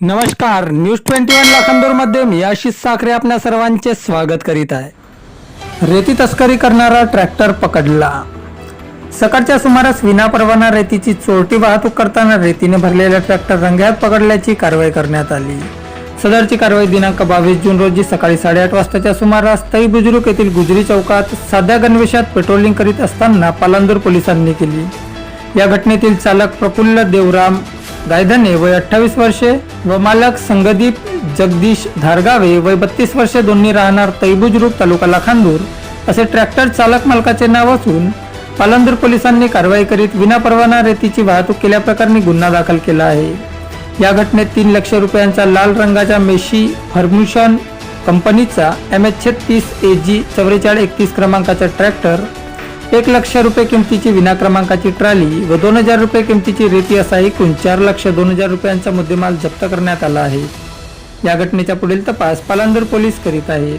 नमस्कार news twenty one लाखांदूरमध्ये मी आशिष साखरे आपल्या सर्वांचे स्वागत करीत आहे. रेती तस्करी करणारा ट्रॅक्टर पकडला. सकाळच्या सुमारास विनापरवाना रेतीची चोरटी वाहतूक करताना रेतीने भरलेला ट्रॅक्टर रंग्यात पकडल्याची कारवाई करण्यात आली. सदरची कारवाई दिनांक बावीस जून रोजी सकाळी साडेआठ वाजताच्या सुमारास तई बुजुर्ग येथील गुजरी चौकात साध्या गणवेशात पेट्रोलिंग करीत असताना पालांदूर पोलिसांनी केली. या घटनेतील चालक प्रफुल्ल देवराम गायधने वय अठ्ठावीस वर्षे व मालक संगदीप जगदीश धारगावे वय बत्तीस वर्षे दोन्ही राहणार तैबुजरूप तालुका लाखांदूर. असे ट्रॅक्टर चालक मालकाचे नाव असून पालंदूर पोलिसांनी कारवाई करीत विनापरवाना रेतीची वाहतूक केल्याप्रकरणी गुन्हा दाखल केला आहे. या घटनेत तीन लक्ष रुपयांचा लाल रंगाच्या मेशी फर्म्युशन कंपनीचा एम एच छत्तीस ए जी चव्वेचाळीस एकतीस क्रमांकाचा ट्रॅक्टर एक लक्ष रुपये किमतीची विना क्रमांकाची ट्राली व दोन हजार रुपये किमतीची रेती असा एकूण चार लक्ष दोन हजार रुपयांचा मुद्देमाल जप्त करण्यात आला आहे. या घटनेचा पुढील तपास पालांदूर पोलीस करीत आहेत.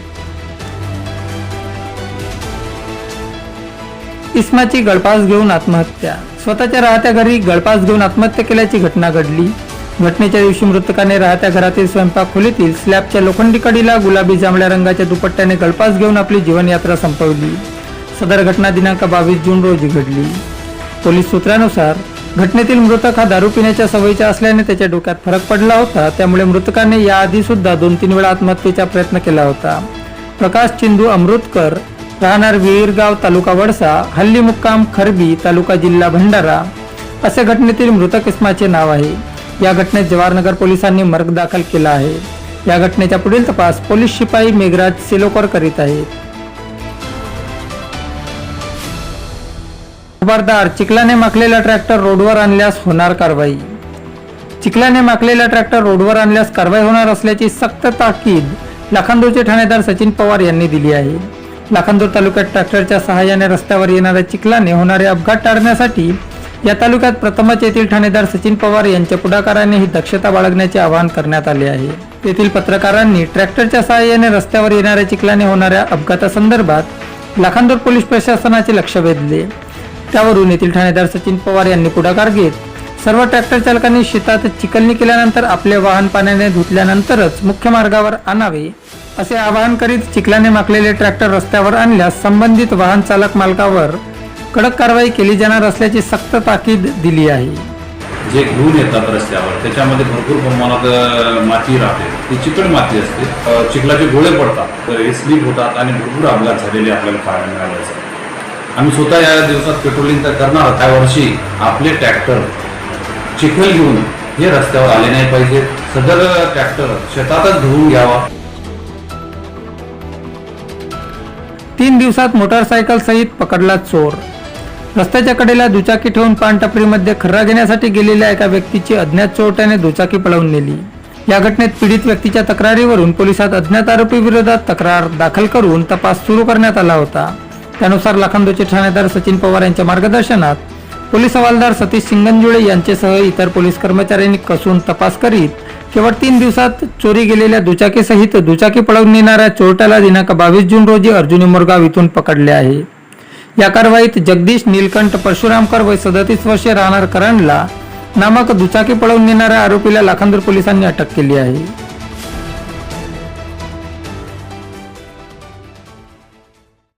इस्माची गळपास घेऊन आत्महत्या. स्वतःच्या राहत्या घरी गळपास घेऊन आत्महत्या केल्याची घटना घडली. घटनेच्या दिवशी मृतकाने राहत्या घरातील स्वयंपाक खोलीतील स्लॅबच्या लोखंडी कडीला गुलाबी जांभळ्या रंगाच्या दुपट्ट्याने गळपास घेऊन आपली जीवनयात्रा संपवली. सदर घटना दिनांक बावीस जून रोजी घडली. पोलीस सूत्रानुसार घटनेतील मृतक हा दारू पिण्याच्या सवयीचा असल्याने त्याच्या डोक्यात फरक पडला होता. त्यामुळे मृतकाने याआधी सुद्धा दोन तीन वेळा आत्महत्येचा प्रयत्न केला होता. प्रकाश चिंदू अमृतकर राहणार विहीरगाव तालुका वडसा हल्ली मुक्काम खरबी तालुका जिल्हा भंडारा असे घटनेतील मृतक इस्माचे नाव आहे. या घटनेत जवाहरनगर पोलिसांनी मर्ग दाखल केला आहे. या घटनेचा पुढील तपास पोलीस शिपाई मेघराज सेलोकर करीत आहेत. खबरदार चिखलाने माखलेला ट्रॅक्टर रोडवर आणल्यास होणार कारवाई. चिखलाने माखलेला ट्रॅक्टर रोडवर आणल्यास कारवाई होणार असल्याची सक्त ताकीद लाखांदूरचे ठाणेदार सचिन पवार यांनी दिली आहे. लाखांदूर तालुक्यात ट्रॅक्टरच्या सहाय्याने रस्त्यावर येणाऱ्या चिखलाने होणारे अपघात टाळण्यासाठी या तालुक्यात प्रथमच येथील ठाणेदार सचिन पवार यांच्या पुढाकाराने ही दक्षता बाळगण्याचे आवाहन करण्यात आले आहे. तेथील पत्रकारांनी ट्रॅक्टरच्या सहाय्याने रस्त्यावर येणाऱ्या चिखलाने होणाऱ्या अपघातासंदर्भात लाखांदूर पोलीस प्रशासनाचे लक्ष वेधले. त्यावरून येथील ठाणेदार सचिन पवार यांनी पुढाकार घेत सर्व ट्रॅक्टर चालकांनी शेतात चिकलणी केल्यानंतर आपले वाहन पाण्याने धुतल्यानंतरच मुख्य मार्गावर आणावे असे आवाहन करीत चिखलाने माकलेले ट्रॅक्टर रस्त्यावर आणल्यास संबंधित वाहन चालक मालकावर कडक कारवाई केली जाणार असल्याची सक्त ताकीद दिली आहे. जे घेऊन येतात रस्त्यावर त्याच्यामध्ये भरपूर प्रमाणात माती राहते. ती चिकट माती असते. अ, चिखलाचे गोळे पडतात. तर हे स्लीप होतात आणि भरपूर अपघात झालेले आपल्याला पाहायला मिळाले असतात. आम्ही स्वतः या दिवसात पेट्रोलिंग तर करणार त्या वर्षी आपले ट्रॅक्टर चिखल घेऊन हे रस्त्यावर आले नाही पाहिजे. सदर ट्रॅक्टर शेतातच धुवून घ्यावा. तीन दिवसात मोटारसायकल सहित पकडला चोर. रस्त्याच्या कडेला दुचाकी ठेवून पानटपरीमध्ये खर्रा घेण्यासाठी गेलेल्या एका व्यक्तीची अज्ञात चोरट्याने दुचाकी पळवून नेली. या घटनेत पीडित व्यक्तीच्या तक्रारीवरून पोलिसात अज्ञात आरोपी विरोधात तक्रार दाखल करून तपास सुरू करण्यात आला होता. त्यानुसार लाखांदोचे ठाणेदार सचिन पवार यांच्या मार्गदर्शनात पोलीस हवालदार सतीश सिंगंजुळे यांच्यासह इतर पोलीस कर्मचाऱ्यांनी कसून तपास करीत केवळ तीन दिवसात चोरी गेलेल्या दुचाकीसहित दुचाकी पळवून नेणाऱ्या चोरट्याला दिनांक बावीस जून रोजी अर्जुनी मुरगाव इथून पकडले आहे. या कारवाईत जगदीश नीलकंठ परशुरामकर वय सदतीस वर्षे राहणार करंडला नामक दुचाकी पळवून नेणाऱ्या आरोपीला लाखांदूर पोलिसांनी अटक केली आहे.